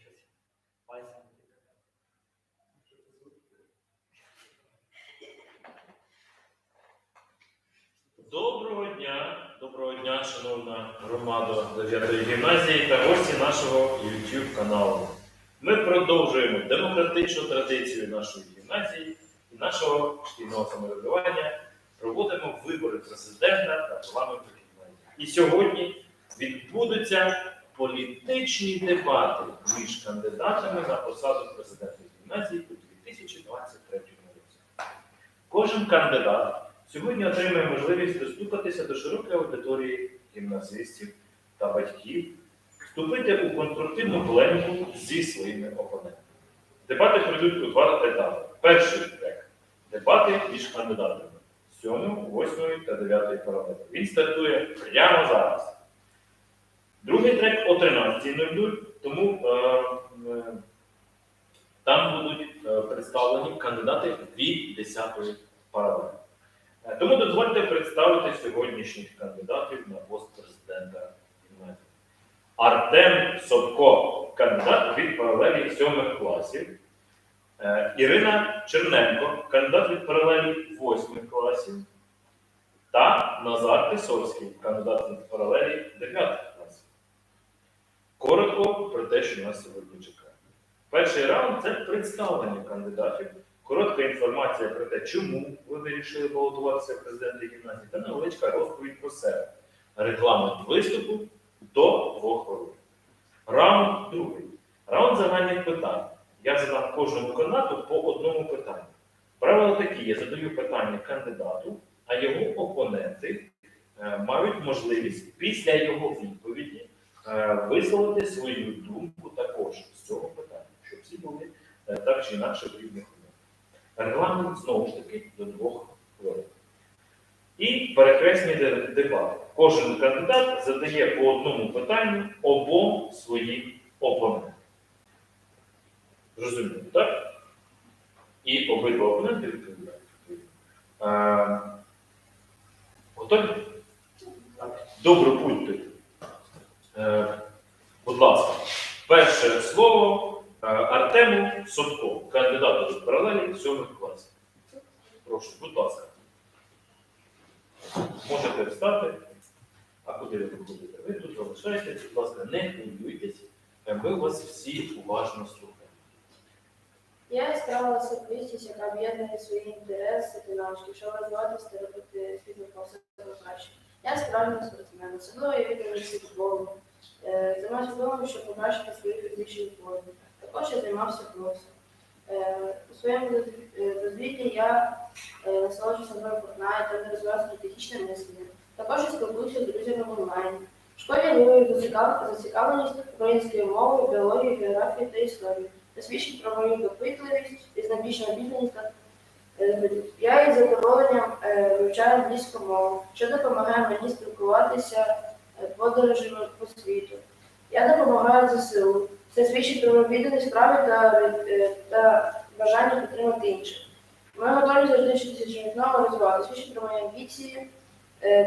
щось пальцем? Доброго дня, доброго дня, шановна громада 9 гімназії та гості нашого YouTube каналу. Ми продовжуємо демократичну традицію нашої гімназії і нашого шкільного самоврядування. Проводимо вибори президента та парламенту гімназії. І сьогодні відбудуться політичні дебати між кандидатами на посаду президента гімназії у 2023 році. Кожен кандидат сьогодні отримує можливість достукатися до широкої аудиторії гімназистів та батьків, вступити у конструктивну полеміку зі своїми опонентами. Дебати пройдуть у два етапи. Перший трек дебати між кандидатами 7, 8 та 9 паралелі. Він стартує прямо зараз. Другий трек о 13.00, тому е, е, там будуть е, представлені кандидати від 10 паралелі. Тому дозвольте представити сьогоднішніх кандидатів на пост президента гімназії. Артем Собко, кандидат від паралелі сьомих класів. Е, Ірина Черненко, кандидат від паралелі восьмих класів. Та Назар Тисовський, кандидат від паралелі 9 класів. Коротко про те, що нас сьогодні чекає. Перший раунд це представлення кандидатів. Коротка інформація про те, чому ви вирішили балотуватися в президенти гімназії, та невеличка розповідь про себе. Регламент виступу до двох хвилин. Раунд другий. Раунд загальних питань. Я задам кожному кандидату по одному питанню. Правила такі: я задаю питання кандидату, а його опоненти е, мають можливість після його відповіді е, висловити свою думку також з цього питання, щоб всі були е, так чи інакше в рівних умовах. Регламент знову ж таки до двох хвилин. І перехресні де- дебати. Кожен кандидат задає по одному питанню обом своїм опонентам. Зрозуміло, так? І обидва опоненти відповідають. Е, Готові? Добре, будьте. Е, будь ласка, перше слово е, Артему Собко, кандидату з паралелі сьомих класів. Прошу, будь ласка. Можете встати. А куди ви виходите? Ви тут залишаєтесь, будь ласка, не хвилюйтесь. Е, Ми вас всі уважно слухаємо. Я яскрава особистість, яка об'єднує свої інтереси та навички, щоб розвиватися та робити світло себе краще. Я справжній спортсмен, особливо я відданий футболу. Е, Займаюся футболом, щоб покращити свою фізичну форму. Також я займався боксом. Е, У своєму доз- дозвіллі я насолоджуюся грою Fortnite, та розвиваю стратегічне мислення. Також я спілкуюся з друзями онлайн. В школі зацікав- зацікавленість українською мовою, біологією, географією та історією та свідчить про мою допитливість, різнобічну обізнаність та е, я із задоволенням е, вивчаю англійську мову, що допомагає мені спілкуватися е, подорожами по світу. Я допомагаю ЗСУ. Це свідчить про мою відданість справі та, та бажання підтримати інших. Ми готові завжди щось життєво розвивати, свідчить про мої амбіції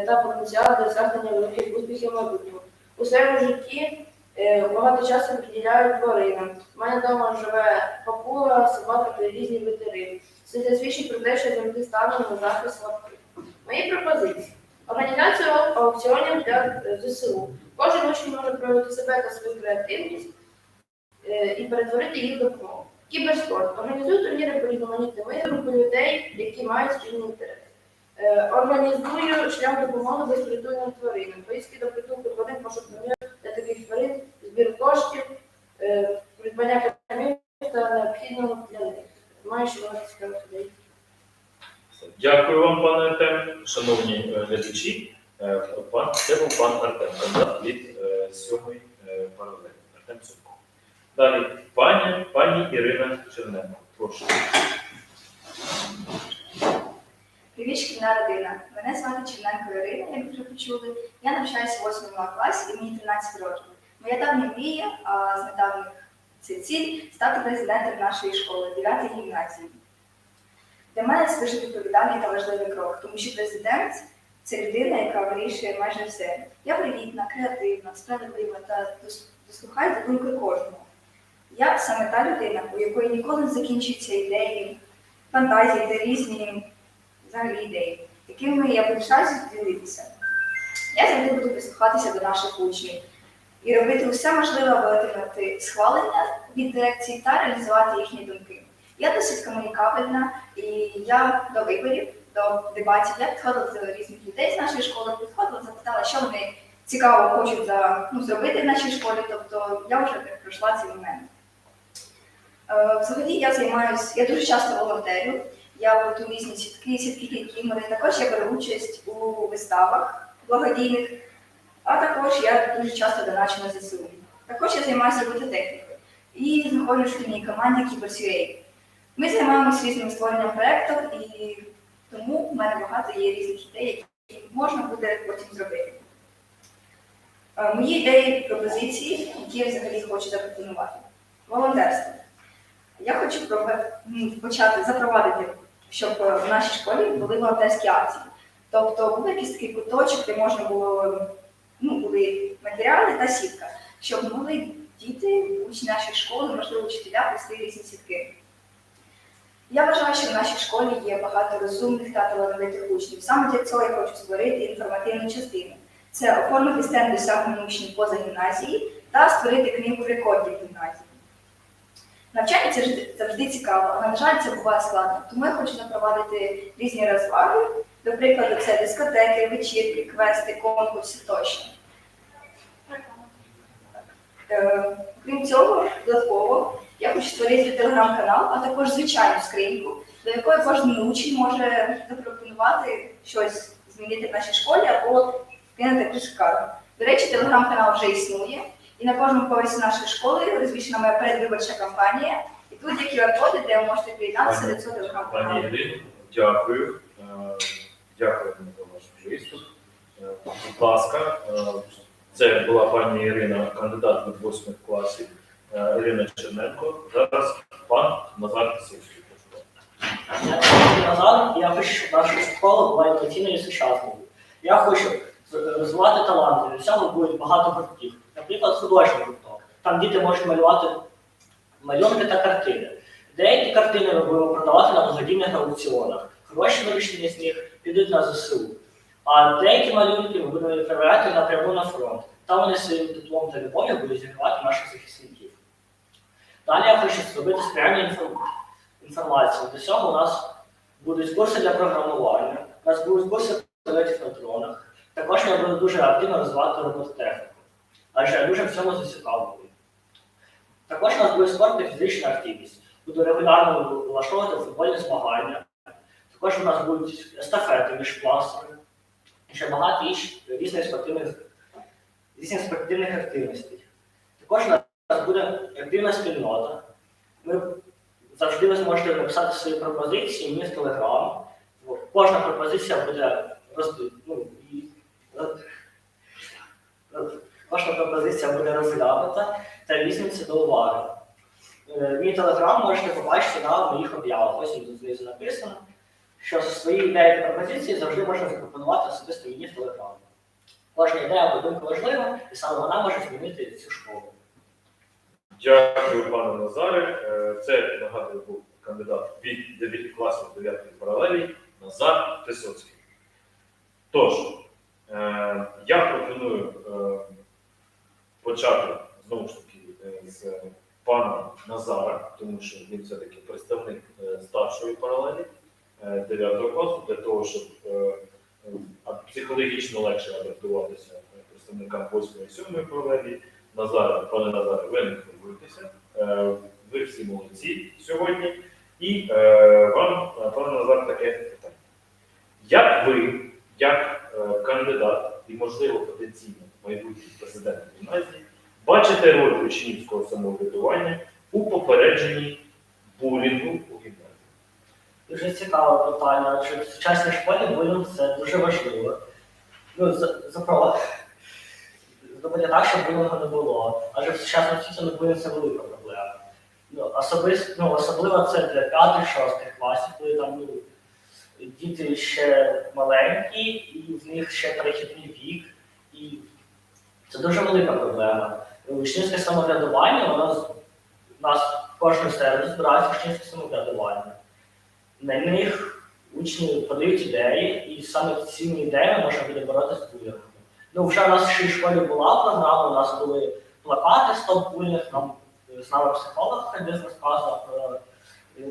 та потенціал досягнення великих успіхів майбутньому. У своєму житті Е, Багато часу приділяю тваринам. У мене вдома живе папуга, собака та різні ветери. Це свідчить про те, що завжди ставлю на захист слабких. Мої пропозиції. Організація аукціонів для е, ЗСУ. Кожен учень може проявити себе та свою креативність е, і перетворити їх в допомогу. Кіберспорт. Організую турніри по різноманітним видам групи людей, які мають спільний інтерес. Е, Організую шлях допомоги безпритульним тваринам. Поїздки до притулку тварин пошук для таких тварин, збір коштів, е, придбання камінь та необхідного для них. Маю багато цікавих людей. Дякую вам, пане Артем. Шановні е, глядачі, пан, це був пан Артем, кандидат від сьомої паралелі. Артем Сумко. Далі пані, пані Ірина Черненко. Прошу. Шкільна родина. Мене звати Черненко Ірина, як вже почули. Я навчаюся в 8 класі і мені 13 років. Моя давня мрія, а з недавніх це ціль стати президентом нашої школи, 9 гімназії. Для мене це дуже відповідальний та важливий крок, тому що президент це людина, яка вирішує майже все. Я привітна, креативна, справедлива та дослухаю до думки кожного. Я саме та людина, у якої ніколи не закінчуються ідеї, фантазії та різні взагалі ідеї, якими я пишаюся ділитися. Я завжди буду прислухатися до наших учнів і робити усе можливе, аби отримати схвалення від дирекції та реалізувати їхні думки. Я досить комунікабельна і я до виборів, до дебатів я підходила до різних людей з нашої школи, підходила, запитала, що вони цікаво хочуть за, ну, зробити в нашій школі. Тобто я вже пройшла цей момент. Е, Взагалі я займаюся, я дуже часто волонтерю. Я веду різні сітки, сітки кікімори. Також я беру участь у виставах благодійних, а також я дуже часто доначу на ЗСУ. Також я займаюся робототехнікою і знаходжусь в шкільній команді KeepersUA. Ми займаємося різним створенням проєктів, і тому в мене багато є різних ідей, які можна буде потім зробити. Е, Мої ідеї, пропозиції, які я взагалі хочу запропонувати. Волонтерство. Я хочу почати запровадити, щоб е, в нашій школі були волонтерські акції. Тобто був якийсь такий куточок, де можна було, ну, були матеріали та сітка, щоб могли діти, учні нашої школи, можливо, вчителя плести різні сітки. Я вважаю, що в нашій школі є багато розумних та талановитих учнів. Саме для цього я хочу створити інформативну частину. Це оформити стенд досягнень учнів поза гімназії та створити книгу рекордів гімназії. Навчання це завжди- цікаво, але, на жаль, це буває складно. Тому я хочу запровадити різні розваги, до прикладу, це дискотеки, вечірки, квести, конкурси тощо. Е, Крім цього, додатково я хочу створити телеграм-канал, а також звичайну скриньку, до якої кожен учень може запропонувати щось змінити в нашій школі або вкинути кришкару. До речі, телеграм-канал вже існує, і на кожному поверсі нашої школи розвішена моя передвиборча кампанія. І тут є QR-коди, де ви можете приєднатися до цього Пані телеграм-каналу. Дякую. Е, Дякую за ваш виступ. Е, Будь ласка, е, це була пані Ірина, кандидат від 8 класів Ірина Черненко. Зараз пан Назар Кисівський. вас. Я назад, я хочу, щоб наша школа була інноваційною і сучасною. Я хочу розвивати таланти. Для цього буде багато гуртків. Наприклад, художній гурток. Там діти можуть малювати малюнки та картини. Деякі картини ми будемо продавати на благодійних аукціонах. Гроші вирішені з них підуть на ЗСУ. А деякі малюнки ми будемо відправляти напряму на фронт. Там вони своїм теплом та любов'ю будуть зігрівати наших захисників. Далі я хочу зробити спеціальну інформацію. До цього у нас будуть курси для програмування, у нас будуть курси по польотів на дронах. Також я буду дуже активно розвивати робототехніку, адже дуже в цьому зацікавлений. Також у нас буде спорт та фізична активність. Буду регулярно влаштовувати футбольні змагання. Також у нас будуть естафети між класами. Ще багато різних спортивних, різних спортивних активностей. Також у нас буде активна спільнота. Ми завжди ви зможете написати свої пропозиції мені в Телеграм. Кожна пропозиція буде роз... ну. Роз- пропозиція буде розглянута та візьметься до уваги. Е, Мій телеграм можете побачити на моїх об'явах. Ось тут знизу написано, що свої ідеї та пропозиції завжди можна запропонувати особисто мені в телеграмі. Кожна ідея або думка важлива, і саме вона може змінити цю школу. Дякую, пане Назаре. Е, Це нагадую був кандидат від 9 класів 9 паралелі Назар Тисоцький. Тож, е, я пропоную почати знову ж таки е, з пана Назара, тому що він все-таки представник е, старшої паралелі е, 9 класу, для того, щоб е, е, психологічно легше адаптуватися е, представникам 8 і 7 паралелі. Назар, пане Назаре, ви не хвилюйтеся. Е, Ви всі молодці сьогодні. І е, вам, е, пане Назар, таке питання. Як ви, як е, кандидат і, можливо, потенційно майбутній президент гімназії, бачите роль учнівського самоврядування у попередженні булінгу у гімназії? Дуже цікаве питання, адже в сучасній школі булінг це дуже важливо. Ну, за- зробити так, щоб булінгу не було. Адже в сучасному світі ну, булінг це велика проблема. Ну, особис- ну, особливо це для п'ятих-шостих класів, коли там ну, діти ще маленькі, і в них ще перехідний вік. І це дуже велика проблема. учнівське самоврядування, з- у нас кожну середу збирається учнівське самоврядування. На них учні подають ідеї, і саме цими ідеями можна буде боротися з булінгом. Ну, вже нас в шкільній школі була програма, у нас були плакати стоп булінг, нам е, з нами психолог ходив, розказував про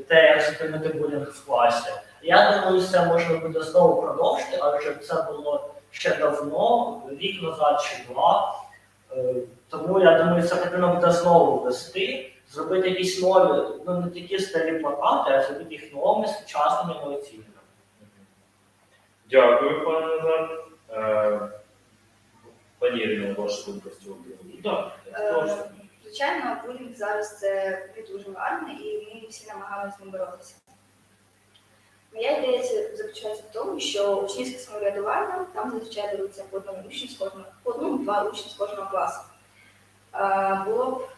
те, як зупинити булінг в класі. Я думаю, це можна буде знову продовжити, адже це було ще давно, рік назад чи два. Е, Тому я думаю, це потрібно буде знову ввести, зробити якісь нові, ну не такі старі плакати, а зробити їх новими, сучасними, інноваційними. Дякую, пане Назар. Е, Пані Ірино, з цього? Так, Е. Звичайно, булінг зараз це дуже гарно, і ми всі намагаємося боротися. Моя ідея заключається в тому, що учнівське самоврядування там зазвичай беруться по одному учню з кожного, по одному-два учні з кожного класу. Було б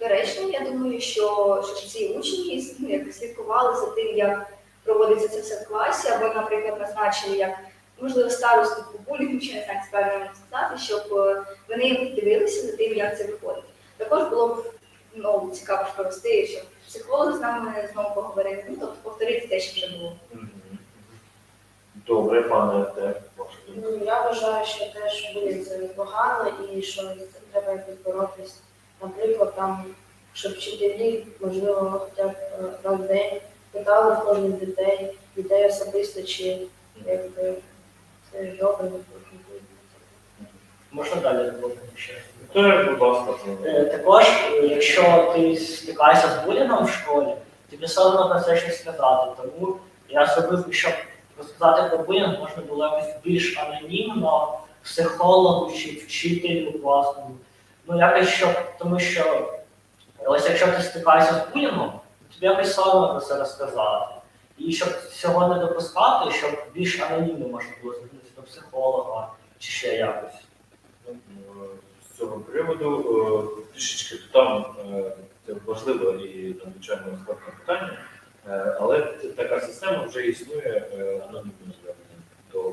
доречно, я думаю, що щоб ці учні ну, як слідкували за тим, як проводиться це все в класі, або, наприклад, назначили як можливо старосту булінгу, чи не це правильно сказати, щоб е, вони дивилися за тим, як це виходить. Також було б ну, цікаво ж провести, щоб психолог з нами знову поговорив, ну, тобто повторити те, що вже було. Добре, пане Артем, ваша думка. Ну, я вважаю, що теж булінг це непогано і що треба якось боротись. Наприклад, там, щоб вчителі, можливо, хоча б е, раз в день питали в кожних дітей, дітей особисто, чи якби це добре, не Можна далі зробити ще. Ласка. Е, Також, е, якщо ти стикаєшся з булінгом в школі, тобі соромно про це щось сказати. Тому я зробив, щоб розказати про булінг можна було якось більш анонімно, психологу чи вчителю класному. Ну, якось щоб, тому що ось якщо ти стикаєшся з булінгом, тобі якось соромно про це розказати. І щоб цього не допускати, щоб більш анонімно можна було звернутися до психолога чи ще якось. Цього приводу е, трішечки там е, це важливе і надзвичайно складне питання, е, але така система вже існує анонімного звернення до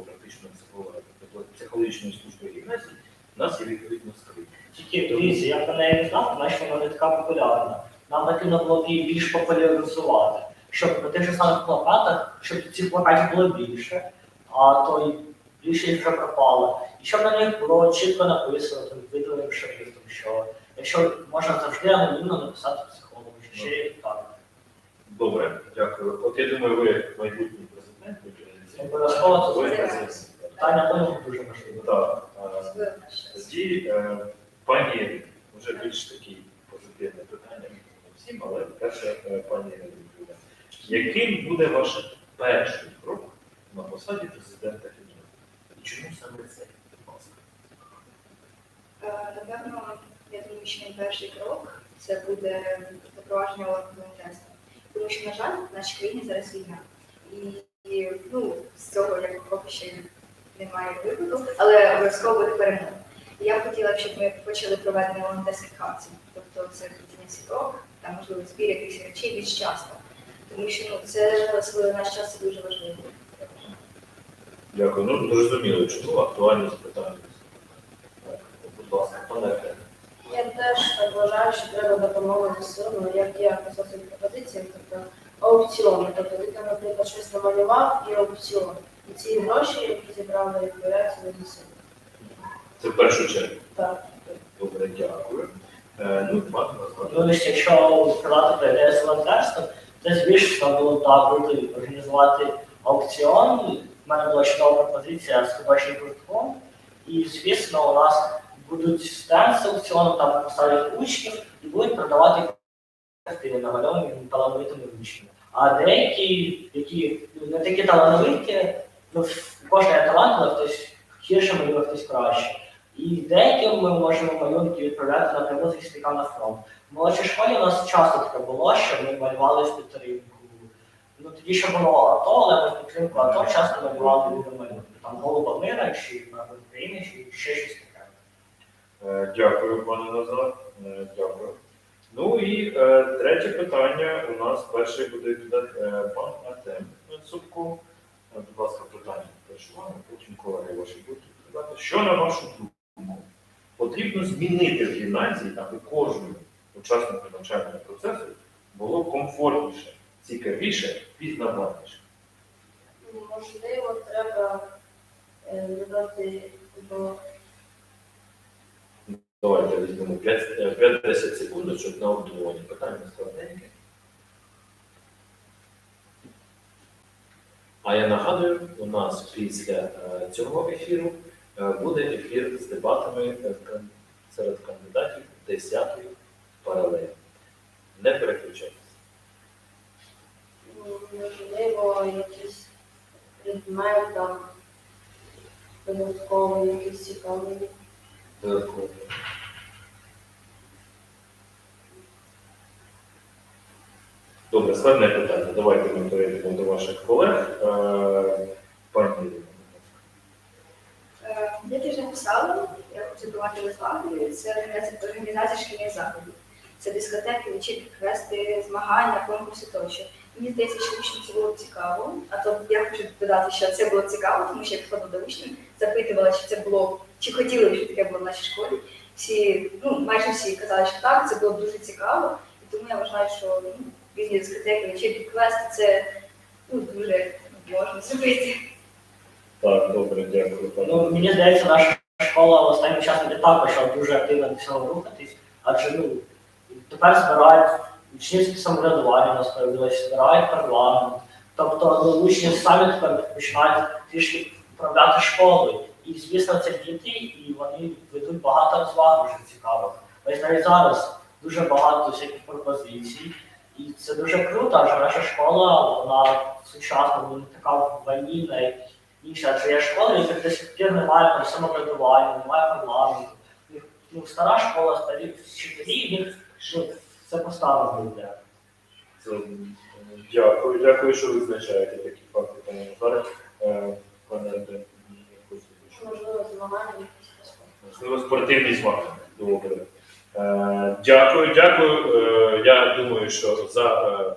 тобто психологічної служби гімназії. У нас є відповідно скрипт. Тільки дивіться, я про неї не знав, що вона не така популярна. Нам потрібно було її більш популяризувати, щоб на тих же самих плакатах, щоб цих плакатів було більше, а то їх вже пропало. І щоб на них було чітко написано видовим шрифтом, що якщо можна завжди анонімно написати психологу, чи ще так. Добре, дякую. От я думаю, ви майбутній президент обов'язково ви питання булінгу дуже важливе. Так, Тоді, е, пані вже більш такі позитивне питання всім, але перше, е, пані яким буде ваш перший крок на посаді президента чому саме це? Напевно, я думаю, що мій перший крок це буде запровадження волонтерства. Тому що, на жаль, в нашій країні зараз війна. І, ну, з цього як поки ще немає виходу, але обов'язково буде перемога. І я б хотіла, щоб ми почали проведення волонтерських акцій. Тобто це плетіння сіток, там можливо збір якихось речей більш часто. Тому що ну, це особливо наш час дуже важливо. Дякую. Ну, зрозуміло, чому актуальність питання. Так, будь ласка, пане Я теж так вважаю, що треба допомогти силами, як я писав свої пропозиції, тобто аукціони. Тобто ти там, наприклад, щось намалював і аукціон. І ці гроші, які зібрали, відбираються до ЗСУ. Це в першу чергу. Так. Добре, дякую. Е, ну, пане Ну, ось якщо казати про ідею з волонтерством, це звісно було так круто організувати аукціон. У мене була чудова пропозиція з художнім гуртком. І, звісно, у нас будуть стенд з аукціоном, там поставлять учнів і будуть продавати картини, намальовані талановитими учнями. А деякі, які не такі талановиті, ну, кожен є талант, але хтось гірше малює, хтось краще. І деяким ми можемо малюнки відправляти напряму захисникам на фронт. В молодшій школі у нас часто таке було, що ми малювали в підтримку. Ну тоді ще було АТО, але в підтримку АТО часто малювали люди малюнки. Там голуба мира, чи на України, чи ще щось таке. Е, Дякую, пане Назар. Е, Дякую. Ну і е, третє питання у нас перший буде відповідати е, пан Артем Цупко. Е, Будь ласка, питання перше вам, потім колеги ваші будуть відповідати. Що на вашу думку потрібно змінити в гімназії, аби кожному учаснику навчального процесу було комфортніше, цікавіше, пізнавальніше. Можливо, треба е, додати до Давайте візьмемо 5-10 секунд, щоб на обдумування питання складненьке. А я нагадую, у нас після е, цього ефіру е, буде ефір з дебатами серед кандидатів 10-ї паралелі. Не переключайтеся. Можливо якийсь предмет там додатковий, якийсь цікавий. Додатково. Добре, складне питання. Давайте ми перейдемо до ваших колег. Е, Пані. Е, я вже писала, я хочу давати розваги, це організація- організація шкільних заходів. Це дискотеки, вечірки, квести, змагання, конкурси тощо. Мені здається, що учням це було цікаво. А то я хочу додати, що це було цікаво, тому що я підходила до учнів, запитувала, чи це було, чи хотіли щоб таке було в нашій школі. Всі, ну майже всі казали, що так, це було дуже цікаво. І тому я вважаю, що ну, різні дискотеки, вечірки, квести це ну, дуже можна зробити. Так, добре, дякую. Ну, мені здається, наша школа останнім часом буде також дуже активно до цього рухатись, адже ну, тепер збирають учнівське самоврядування, нас появилось, збирають парламент. Тобто ну, учні самі тепер починають трішки управляти школою. І, звісно, це діти, і вони ведуть багато розваг дуже цікавих. Ось навіть зараз дуже багато всяких пропозицій. І це дуже круто, адже наша школа, вона сучасна, вона така ванільна, як інші, адже є школи, яких до сих пір немає там самоврядування, немає парламенту. Ну, стара школа, старі вчителі, ну, це поставлено йде. Дякую, дякую, що визначаєте такі факти, пане Назаре. Е, Пане якось. Можливо, змагання якісь. Можливо, спортивні змагання. Добре. Дякую, дякую. Е, Я думаю, що за, е,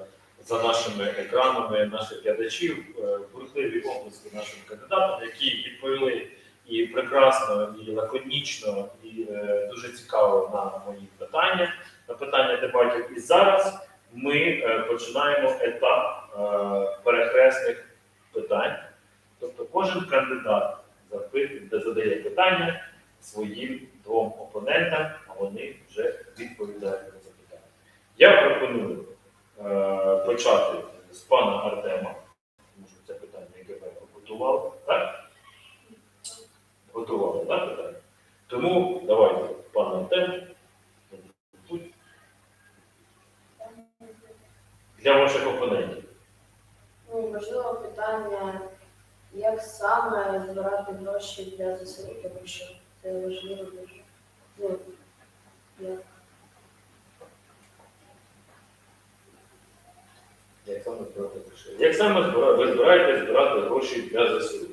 за нашими екранами наших глядачів бурхливі обласки нашим кандидатам, які відповіли і прекрасно, і лаконічно, і дуже цікаво на мої питання, питання дебатів. І зараз ми е, починаємо етап е, перехресних питань. Тобто кожен кандидат задає питання своїм двом опонентам, а вони вже відповідають на запитання. Я пропоную е, почати з пана Артема, тому що це питання, яке ви готували, так? Готували, так, питання? Тому давайте, пан Артем, для ваших опонентів. Ну, можливо, питання, як саме збирати гроші для ЗСУ, тому що це важливо дуже. Ну, як Як саме збирати гроші? Як саме збира- ви збираєте збирати гроші для ЗСУ?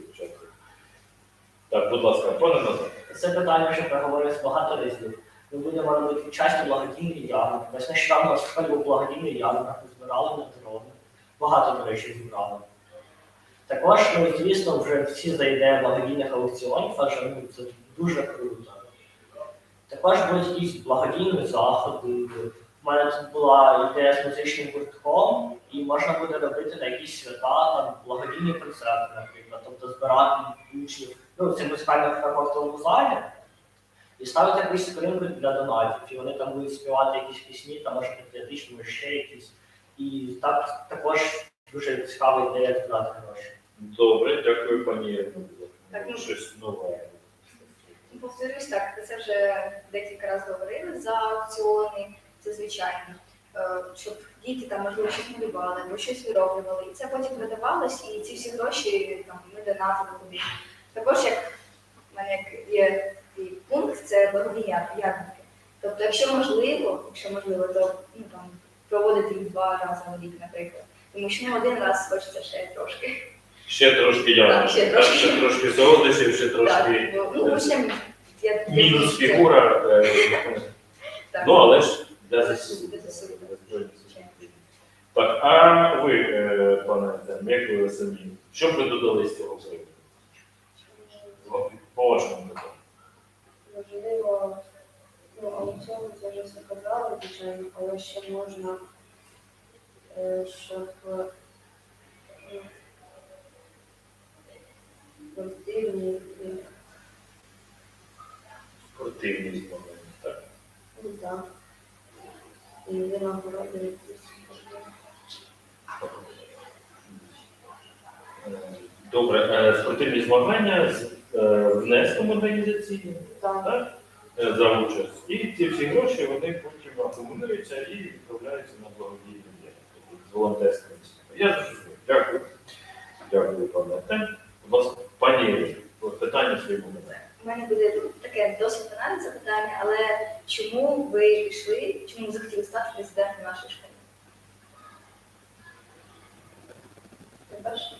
Так, будь ласка, пане Назар. Це питання вже проговорилось багато разів. Ми будемо робити часто благодійні ярмарки. В школі був благодійний ярмарок, ми збирали на дрони. Багато, до речі, зібрали. Також, ну, звісно, вже всі за ідею благодійних аукціонів, адже ну, це дуже круто. Також будуть якісь благодійні заходи. У мене тут була ідея з музичним гуртком, і можна буде робити на якісь свята, там благодійні концерти, наприклад, тобто збирати учнів ну, в цьому музикально-фармактовому залі і ставити якусь скринку для донатів. І вони там будуть співати якісь пісні, там може патріотичні, може ще якісь. І так також дуже цікава ідея збирати гроші. Добре, дякую, пані. Так, ну, Щось нове. Ну, Повторюсь так, це вже декілька разів говорили за аукціони, це звичайно. Е, Щоб діти там можливо щось малювали або щось вироблювали. І це потім продавалось, і ці всі гроші там ми донатили куди. Також як в мене як є такий пункт, це благодійні ярмарки. Тобто, якщо можливо, якщо можливо, то ну там проводити їх два рази на рік, наприклад. Тому що ну, один раз хочеться ще трошки. Ще трошки я. Так, ще трошки. ще трошки солодощів, ще трошки ну, ну, учням я, я мінус думаю, фігура. е, Так. Ну, але ж для ЗСУ. Для ЗСУ, так. А ви, е, пане Артем, як ви самі? Що б ви додали з цього приводу? По вашому питанню. Можливо аукціон це вже все казали, звичайно, але ще можна, е, щоб е, спортивні і Спортивні змагання. Так. ну, так. І винагороди якісь. Е, Добре, е, спортивні змагання е, внеском організаційним Так. е, за участь. І ці всі гроші вони потім акумулюються і відправляються на благодійні цілями. Я зрозумів. Дякую. Дякую, пане Артем. Пані питання свої буде. У мене буде таке досить банальне запитання, але чому ви пішли, чому ви захотіли стати президентом нашої школи? По-перше,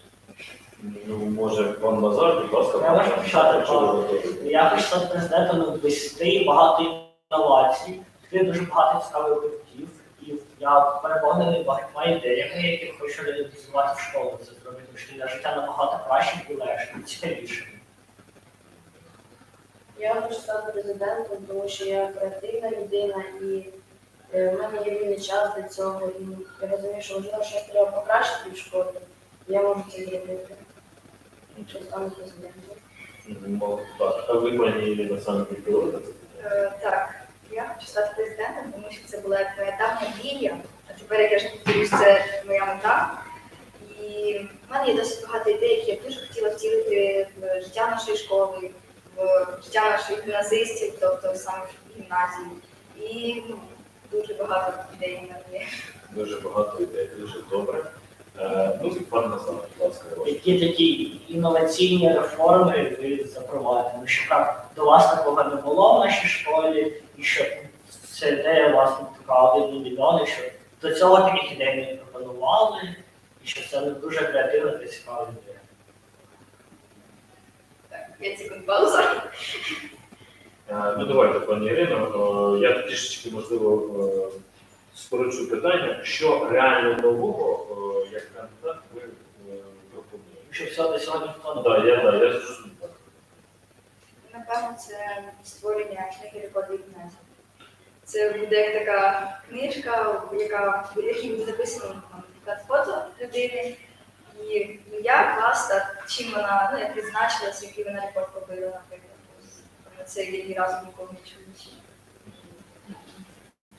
Ну, може, пан Назар, будь ласка, Я можу почати, якщо ви пане. готові. Я хочу стати президентом вести багато інновацій, відкрити дуже багато цікавих гуртів. І я переповнений багатьма ідеями, які хочу реалізувати в школі. Це зробити шкільне життя набагато краще і легше, і цікавіше. Я хочу стати президентом, тому що я креативна людина і е, в мене є вільний час для цього. І я розумію, що можливо щось треба покращити в школі. Я можу це зробити. Якщо стану президентом. Ну, а ви, пані Ірина, саме? Е, так, я хочу стати президентом, тому що це була як моя давня мрія, а тепер, як я ж повторюсь, це моя мета. І в мене є досить багато ідей, які я дуже хотіла втілити в життя нашої школи, в життя наших гімназистів, тобто саме в гімназії. І ну, дуже багато ідей в мене є. Дуже багато ідей, дуже добре. Е, ну, пан Назар, будь ласка. Які такі інноваційні реформи ви запровадили? Що так, до вас такого не було в нашій школі, і що ця ідея вас така один мільйон, і що до цього таких ідей не пропонували, і що це дуже креативна та цікава ідея. Так, 5 секунд пауза. Е, Ну, давайте, пані Ірино, е, я трішечки, можливо, скорочу питання, що реально нового, е, як кандидат, ви е, пропонуєте? Що хто Ну, так, я, да, я зрозумів. так. Напевно, це створення книги рекордів гімназії. Це буде як така книжка, яка в якій буде записано наприклад, фото людини. І ну, як клас, чим вона ну, як відзначилася, який вона рекорд побила, наприклад. Це я ні разу ніколи не чув нічого.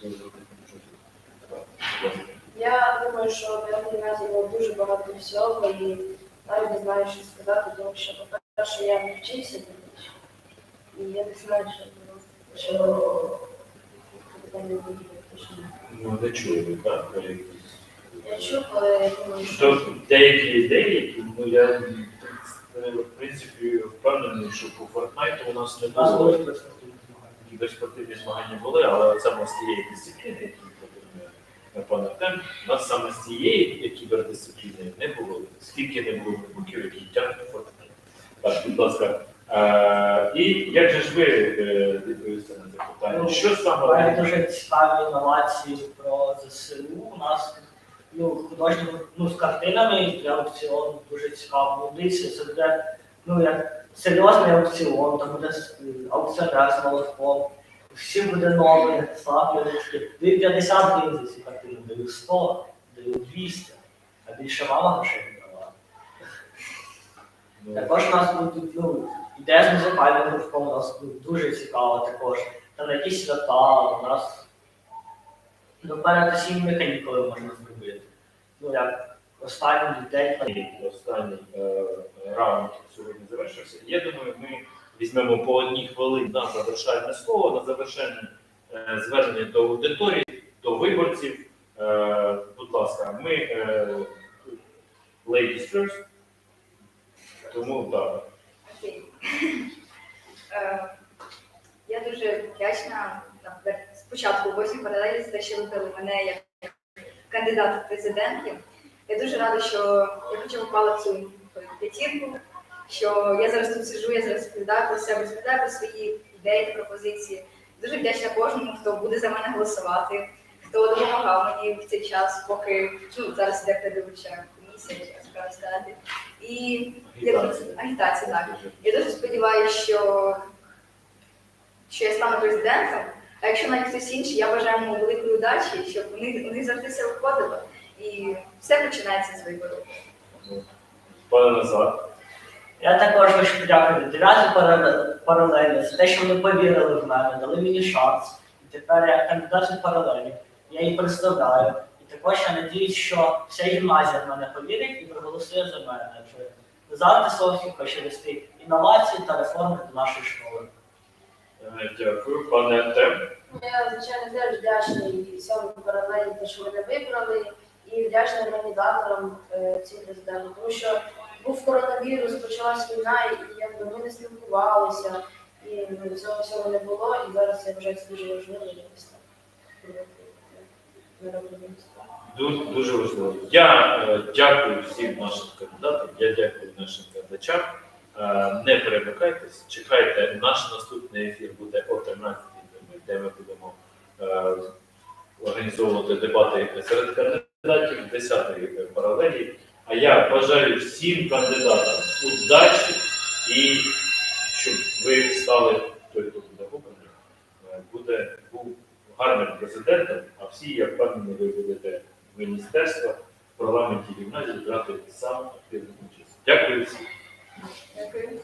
Дуже, дуже. Так, будь ласка. Я думаю, що на гімназії було дуже багато всього і навіть не знаю, що сказати, тому що, по-перше, я не вчився. І я не знаю, що було. Що питання буде. точно. Ну, не чую, так? якісь? Я чув, але я думаю, що Що деякі ідеї, ну я в принципі впевнений, що по Фортнайту у нас не було кіберспортивні змагання були, але саме з тієї дисципліни, які пропонує пан Артем, у нас саме з цієї кібердисципліни не було. Скільки не було буків, які тягнуть Фортнайт. Так, будь ласка. Е, і як же ж ви е, відповісте на це питання? Що Має саме дуже цікаві інновації про ЗСУ. У нас ну, художні ну, з картинами для аукціону дуже цікаво. Ну, дивіться, це буде ну, як серйозний аукціон, там буде с- аукціонер з молотком. Всі буде нове, славні ручки. Даю 50 гривень за ці картини, даю 100, даю 200, а більше мало грошей не давала. Ну, Також у нас будуть ну, ідея з музикальним гуртком, у нас ну, дуже цікаво також. Там якісь свята, у нас до перед осінніми канікули можна зробити. Ну як останній день. Останній е, раунд сьогодні завершився. Я думаю, ми візьмемо по одній хвилині на завершальне слово, на завершальне е, звернення до аудиторії, до виборців. Е, будь ласка, ми е, ladies first. Тому так. Е, Я дуже вдячна наприклад, спочатку восьмій паралелі за що вибрали мене як кандидата в президенти. Я дуже рада, що я хоча б попала в цю п'ятірку, що я зараз тут сиджу, я зараз розповідаю про себе, розповідаю про свої ідеї пропозиції. Дуже вдячна кожному, хто буде за мене голосувати, хто допомагав мені в цей час, поки ну, зараз іде предвиборча комісія, як сказати. І агітація, так. Я дуже сподіваюся, що, що я стану президентом, А якщо навіть хтось інший, я бажаю йому великої удачі, щоб у них завжди все виходило. І все починається з вибору. Пане Назар, Я також хочу подякувати 9 паралелі за те, що вони повірили в мене, дали мені шанс. І тепер я кандидат від паралелі. Я її представляю. І також я надіюсь, що вся гімназія в мене повірить і проголосує за мене. Адже Назар Тисовський хоче вести інновації та реформи до нашої школи. е, дякую. Пане Артем. Я, звичайно, теж вдячний всьому паралелі, те, що мене вибрали, і вдячний організаторам е, цих президентів, тому що був коронавірус, почалась війна, і якби ми не спілкувалися, і цього всього не було, і зараз я це дуже важливо якось так. Дуже, дуже важливо. Я е, дякую всім нашим кандидатам, я дякую нашим глядачам. Е, не перемикайтесь, чекайте, наш наступний ефір буде о 13 де ми будемо е, організовувати дебати серед кандидатів 10-ї паралелі. А я бажаю всім кандидатам удачі і щоб ви стали той, хто буде обраний, е, буде був гарним президентом, а всі, я впевнений, ви будете в міністерства, в парламенті гімназії брати сам активну участь. Дякую всім. Дякую.